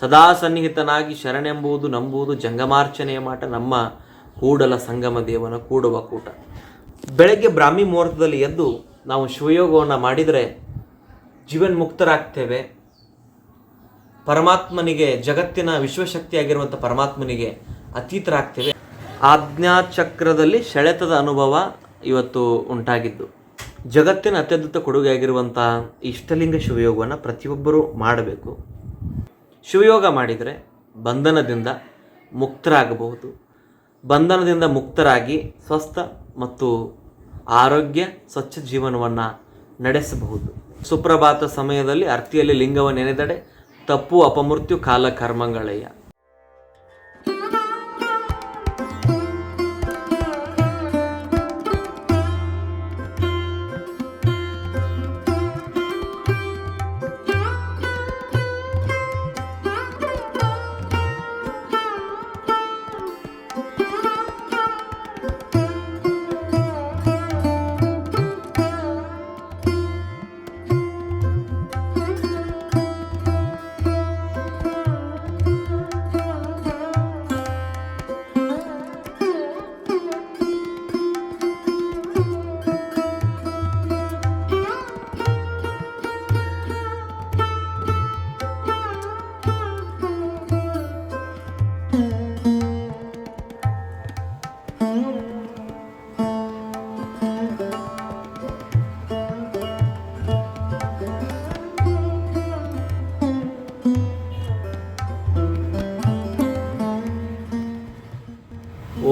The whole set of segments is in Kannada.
ಸದಾ ಸನ್ನಿಹಿತನಾಗಿ ಶರಣೆಂಬುವುದು, ನಂಬುವುದು ಜಂಗಮಾರ್ಚನೆಯ ಮಾಟ, ನಮ್ಮ ಕೂಡಲ ಸಂಗಮ ದೇವನ ಕೂಡುವ ಕೂಟ. ಬೆಳಗ್ಗೆ ಬ್ರಾಹ್ಮಿ ಮುಹೂರ್ತದಲ್ಲಿ ಎದ್ದು ನಾವು ಶಿವಯೋಗವನ್ನು ಮಾಡಿದರೆ ಜೀವನ್ ಮುಕ್ತರಾಗ್ತೇವೆ. ಪರಮಾತ್ಮನಿಗೆ, ಜಗತ್ತಿನ ವಿಶ್ವಶಕ್ತಿಯಾಗಿರುವಂಥ ಪರಮಾತ್ಮನಿಗೆ ಅತೀತರಾಗ್ತೇವೆ. ಆಜ್ಞಾಚಕ್ರದಲ್ಲಿ ಸೆಳೆತದ ಅನುಭವ ಇವತ್ತು ಉಂಟಾಗಿದ್ದು. ಜಗತ್ತಿನ ಅತ್ಯದ್ಭುತ ಕೊಡುಗೆಯಾಗಿರುವಂಥ ಇಷ್ಟಲಿಂಗ ಶಿವಯೋಗವನ್ನು ಪ್ರತಿಯೊಬ್ಬರೂ ಮಾಡಬೇಕು. ಶಿವಯೋಗ ಮಾಡಿದರೆ ಬಂಧನದಿಂದ ಮುಕ್ತರಾಗಬಹುದು. ಬಂಧನದಿಂದ ಮುಕ್ತರಾಗಿ ಸ್ವಸ್ಥ ಮತ್ತು ಆರೋಗ್ಯ, ಸ್ವಚ್ಛ ಜೀವನವನ್ನು ನಡೆಸಬಹುದು. ಸುಪ್ರಭಾತ ಸಮಯದಲ್ಲಿ ಅರ್ತಿಯಲ್ಲಿ ಲಿಂಗವನ್ನು ನೆನೆದಡೆ ತಪ್ಪು ಅಪಮೃತ್ಯು ಕಾಲ ಕರ್ಮಗಳಯ್ಯ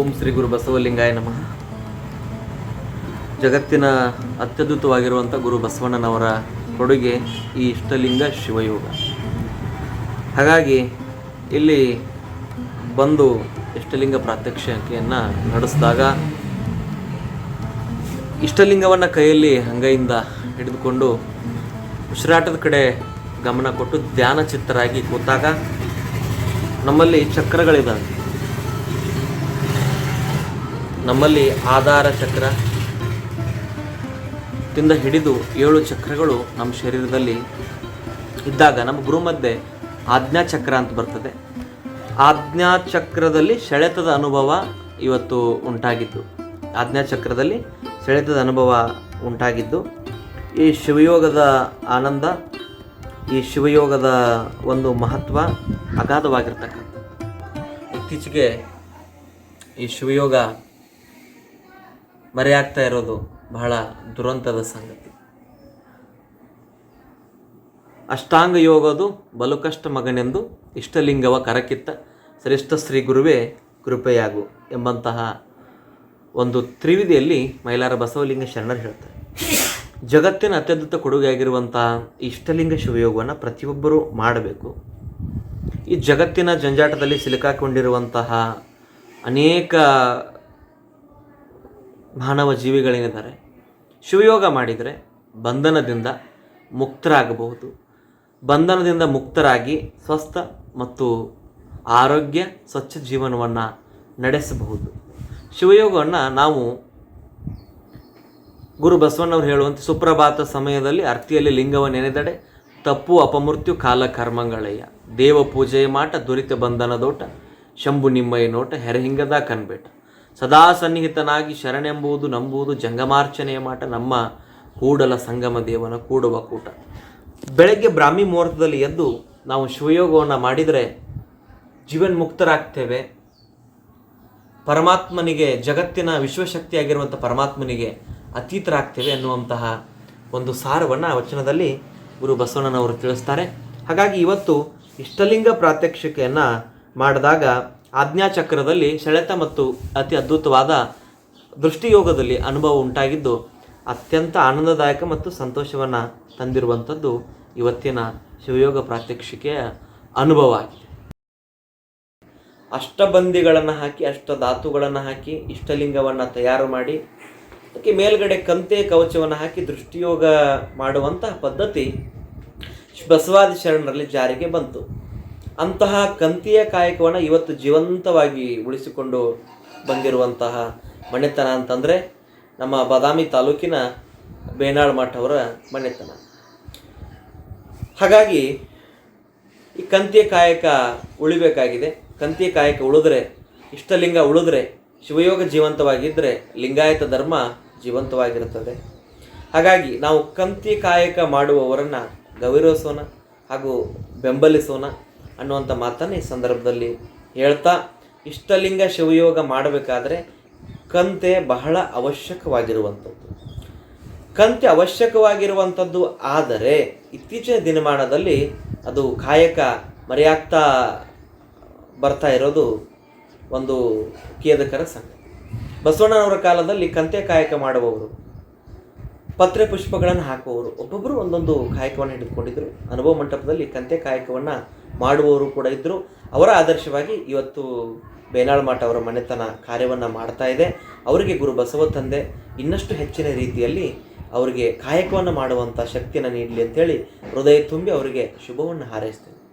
ಓಂ ಶ್ರೀ ಗುರು ಬಸವಲಿಂಗಾಯ ನಮಃ. ಜಗತ್ತಿನ ಅತ್ಯದ್ಭುತವಾಗಿರುವಂಥ ಗುರು ಬಸವಣ್ಣನವರ ಕೊಡುಗೆ ಈ ಇಷ್ಟಲಿಂಗ ಶಿವಯೋಗ. ಹಾಗಾಗಿ ಇಲ್ಲಿ ಬಂದು ಇಷ್ಟಲಿಂಗ ಪ್ರಾತ್ಯಕ್ಷಿಕೆಯನ್ನು ನಡೆಸಿದಾಗ ಇಷ್ಟಲಿಂಗವನ್ನು ಕೈಯಲ್ಲಿ ಅಂಗೈಯಿಂದ ಹಿಡಿದುಕೊಂಡು ಉಸಿರಾಟದ ಕಡೆ ಗಮನ ಕೊಟ್ಟು ಧ್ಯಾನ ಚಿತ್ತರಾಗಿ ಕೂತಾಗ ನಮ್ಮಲ್ಲಿ ಚಕ್ರಗಳಿದ್ದಾವೆ. ನಮ್ಮಲ್ಲಿ ಆಧಾರ ಚಕ್ರ ತಿಂದ ಹಿಡಿದು ಏಳು ಚಕ್ರಗಳು ನಮ್ಮ ಶರೀರದಲ್ಲಿ ಇದ್ದಾಗ ನಮ್ಮ ಗುರು ಮಧ್ಯೆ ಆಜ್ಞಾ ಚಕ್ರ ಅಂತ ಬರ್ತದೆ. ಆಜ್ಞಾ ಚಕ್ರದಲ್ಲಿ ಸೆಳೆತದ ಅನುಭವ ಇವತ್ತು ಉಂಟಾಗಿದ್ದು. ಆಜ್ಞಾ ಚಕ್ರದಲ್ಲಿ ಸೆಳೆತದ ಅನುಭವ ಉಂಟಾಗಿದ್ದು. ಈ ಶಿವಯೋಗದ ಆನಂದ, ಈ ಶಿವಯೋಗದ ಒಂದು ಮಹತ್ವ ಅಗಾಧವಾಗಿರ್ತಕ್ಕಂಥ ಇತ್ತೀಚೆಗೆ ಈ ಶಿವಯೋಗ ಮರೆಯಾಗ್ತಾ ಇರೋದು ಬಹಳ ದುರಂತದ ಸಂಗತಿ. ಅಷ್ಟಾಂಗ ಯೋಗದು ಬಲುಕಷ್ಟ ಮಗನೆಂದು ಇಷ್ಟಲಿಂಗವ ಕರಕಿತ್ತ ಶ್ರೇಷ್ಠ ಶ್ರೀ ಗುರುವೇ ಕೃಪೆಯಾಗು ಎಂಬಂತಹ ಒಂದು ತ್ರಿವಿಧಿಯಲ್ಲಿ ಮೈಲಾರ ಬಸವಲಿಂಗ ಶರಣರು ಹೇಳ್ತಾರೆ. ಜಗತ್ತಿನ ಅತ್ಯದ್ಭುತ ಕೊಡುಗೆಯಾಗಿರುವಂತಹ ಇಷ್ಟಲಿಂಗ ಶಿವಯೋಗವನ್ನು ಪ್ರತಿಯೊಬ್ಬರೂ ಮಾಡಬೇಕು. ಈ ಜಗತ್ತಿನ ಜಂಜಾಟದಲ್ಲಿ ಸಿಲುಕಾಕೊಂಡಿರುವಂತಹ ಅನೇಕ ಮಾನವ ಜೀವಿಗಳೇನಿದ್ದಾರೆ, ಶಿವಯೋಗ ಮಾಡಿದರೆ ಬಂಧನದಿಂದ ಮುಕ್ತರಾಗಬಹುದು. ಬಂಧನದಿಂದ ಮುಕ್ತರಾಗಿ ಸ್ವಸ್ಥ ಮತ್ತು ಆರೋಗ್ಯ, ಸ್ವಚ್ಛ ಜೀವನವನ್ನು ನಡೆಸಬಹುದು. ಶಿವಯೋಗವನ್ನು ನಾವು ಗುರು ಬಸವಣ್ಣವ್ರು ಹೇಳುವಂತೆ ಸುಪ್ರಭಾತ ಸಮಯದಲ್ಲಿ ಅರ್ತಿಯಲ್ಲಿ ಲಿಂಗವ ನೆನೆದಡೆ ತಪ್ಪು, ಅಪಮೃತ್ಯು, ಕಾಲ ಕರ್ಮಗಳಯ್ಯ. ದೇವ ಪೂಜೆಯ ಮಾಟ, ದುರಿತ ಬಂಧನದೋಟ, ಶಂಭು ನಿಮ್ಮಯ್ಯ ನೋಟ, ಹೆರಹಿಂಗದ ಕನ್ಬೇಟ. ಸದಾ ಸನ್ನಿಹಿತನಾಗಿ ಶರಣೆಂಬುದು ನಂಬುವುದು ಜಂಗಮಾರ್ಚನೆಯ ಮಾಟ. ನಮ್ಮ ಕೂಡಲ ಸಂಗಮ ದೇವನ ಕೂಡುವ ಕೂಟ. ಬೆಳಗ್ಗೆ ಬ್ರಾಹ್ಮಿ ಮುಹೂರ್ತದಲ್ಲಿ ಎದ್ದು ನಾವು ಶಿವಯೋಗವನ್ನು ಮಾಡಿದರೆ ಜೀವನ್ ಮುಕ್ತರಾಗ್ತೇವೆ. ಪರಮಾತ್ಮನಿಗೆ, ಜಗತ್ತಿನ ವಿಶ್ವಶಕ್ತಿಯಾಗಿರುವಂಥ ಪರಮಾತ್ಮನಿಗೆ ಅತೀತರಾಗ್ತೇವೆ ಅನ್ನುವಂತಹ ಒಂದು ಸಾರವನ್ನು ವಚನದಲ್ಲಿ ಗುರು ಬಸವಣ್ಣನವರು ತಿಳಿಸ್ತಾರೆ. ಹಾಗಾಗಿ ಇವತ್ತು ಇಷ್ಟಲಿಂಗ ಪ್ರಾತ್ಯಕ್ಷಿಕೆಯನ್ನು ಮಾಡಿದಾಗ ಆಜ್ಞಾಚಕ್ರದಲ್ಲಿ ಸೆಳೆತ ಮತ್ತು ಅತಿ ಅದ್ಭುತವಾದ ದೃಷ್ಟಿಯೋಗದಲ್ಲಿ ಅನುಭವ ಉಂಟಾಗಿದ್ದು, ಅತ್ಯಂತ ಆನಂದದಾಯಕ ಮತ್ತು ಸಂತೋಷವನ್ನು ತಂದಿರುವಂಥದ್ದು ಇವತ್ತಿನ ಶಿವಯೋಗ ಪ್ರಾತ್ಯಕ್ಷಿಕೆಯ ಅನುಭವ ಆಗಿದೆ. ಅಷ್ಟಬಂದಿಗಳನ್ನು ಹಾಕಿ ಅಷ್ಟ ಧಾತುಗಳನ್ನು ಹಾಕಿ, ಇಷ್ಟಲಿಂಗವನ್ನು ತಯಾರು ಮಾಡಿ, ಅದಕ್ಕೆ ಮೇಲ್ಗಡೆ ಕಂತೆ ಕವಚವನ್ನು ಹಾಕಿ ದೃಷ್ಟಿಯೋಗ ಮಾಡುವಂತಹ ಪದ್ಧತಿ ಬಸವಾದಿ ಶರಣರಲ್ಲಿ ಜಾರಿಗೆ ಬಂತು. ಅಂತಹ ಕಂತಿಯ ಕಾಯಕವನ್ನು ಇವತ್ತು ಜೀವಂತವಾಗಿ ಉಳಿಸಿಕೊಂಡು ಬಂದಿರುವಂತಹ ಮನೆತನ ಅಂತಂದರೆ ನಮ್ಮ ಬಾದಾಮಿ ತಾಲೂಕಿನ ಬೇನಾಳ್ ಮಠ ಅವರ ಮನೆತನ. ಹಾಗಾಗಿ ಈ ಕಂತಿಯ ಕಾಯಕ ಉಳಿಬೇಕಾಗಿದೆ. ಕಂತಿಯ ಕಾಯಕ ಉಳಿದ್ರೆ, ಇಷ್ಟಲಿಂಗ ಉಳಿದ್ರೆ, ಶಿವಯೋಗ ಜೀವಂತವಾಗಿದ್ದರೆ ಲಿಂಗಾಯತ ಧರ್ಮ ಜೀವಂತವಾಗಿರುತ್ತದೆ. ಹಾಗಾಗಿ ನಾವು ಕಂತಿ ಕಾಯಕ ಮಾಡುವವರನ್ನು ಗೌರವಿಸೋಣ ಹಾಗೂ ಬೆಂಬಲಿಸೋಣ. ಅನ್ನುವಂಥ ಮಾತನ್ನು ಈ ಸಂದರ್ಭದಲ್ಲಿ ಹೇಳ್ತಾ, ಇಷ್ಟಲಿಂಗ ಶಿವಯೋಗ ಮಾಡಬೇಕಾದ್ರೆ ಕಂತೆ ಬಹಳ ಅವಶ್ಯಕವಾಗಿರುವಂಥದ್ದು. ಕಂತೆ ಅವಶ್ಯಕವಾಗಿರುವಂಥದ್ದು ಆದರೆ ಇತ್ತೀಚಿನ ದಿನಮಾನದಲ್ಲಿ ಅದು ಕಾಯಕ ಮರೆಯಾಗ್ತಾ ಬರ್ತಾ ಇರೋದು ಒಂದು ಖೇದಕರ ಸಂಗತಿ. ಬಸವಣ್ಣನವರ ಕಾಲದಲ್ಲಿ ಕಂತೆ ಕಾಯಕ ಮಾಡುವವರು, ಪತ್ರೆ ಪುಷ್ಪಗಳನ್ನು ಹಾಕುವವರು ಒಬ್ಬೊಬ್ಬರು ಒಂದೊಂದು ಕಾಯಕವನ್ನು ಹಿಡಿದುಕೊಂಡಿದ್ದರು ಅನುಭವ ಮಂಟಪದಲ್ಲಿ ಕಂತೆ ಕಾಯಕವನ್ನು ಮಾಡುವವರು ಕೂಡ ಇದ್ದರು ಅವರ ಆದರ್ಶವಾಗಿ ಇವತ್ತು ಬೇನಾಳ್ ಮಠ ಅವರ ಮನೆತನ ಕಾರ್ಯವನ್ನು ಮಾಡ್ತಾ ಇದೆ. ಅವರಿಗೆ ಗುರು ಬಸವ ತಂದೆ ಇನ್ನಷ್ಟು ಹೆಚ್ಚಿನ ರೀತಿಯಲ್ಲಿ ಅವರಿಗೆ ಕಾಯಕವನ್ನು ಮಾಡುವಂಥ ಶಕ್ತಿಯನ್ನು ನೀಡಲಿ ಅಂತೇಳಿ ಹೃದಯ ತುಂಬಿ ಅವರಿಗೆ ಶುಭವನ್ನು ಹಾರೈಸ್ತೇನೆ.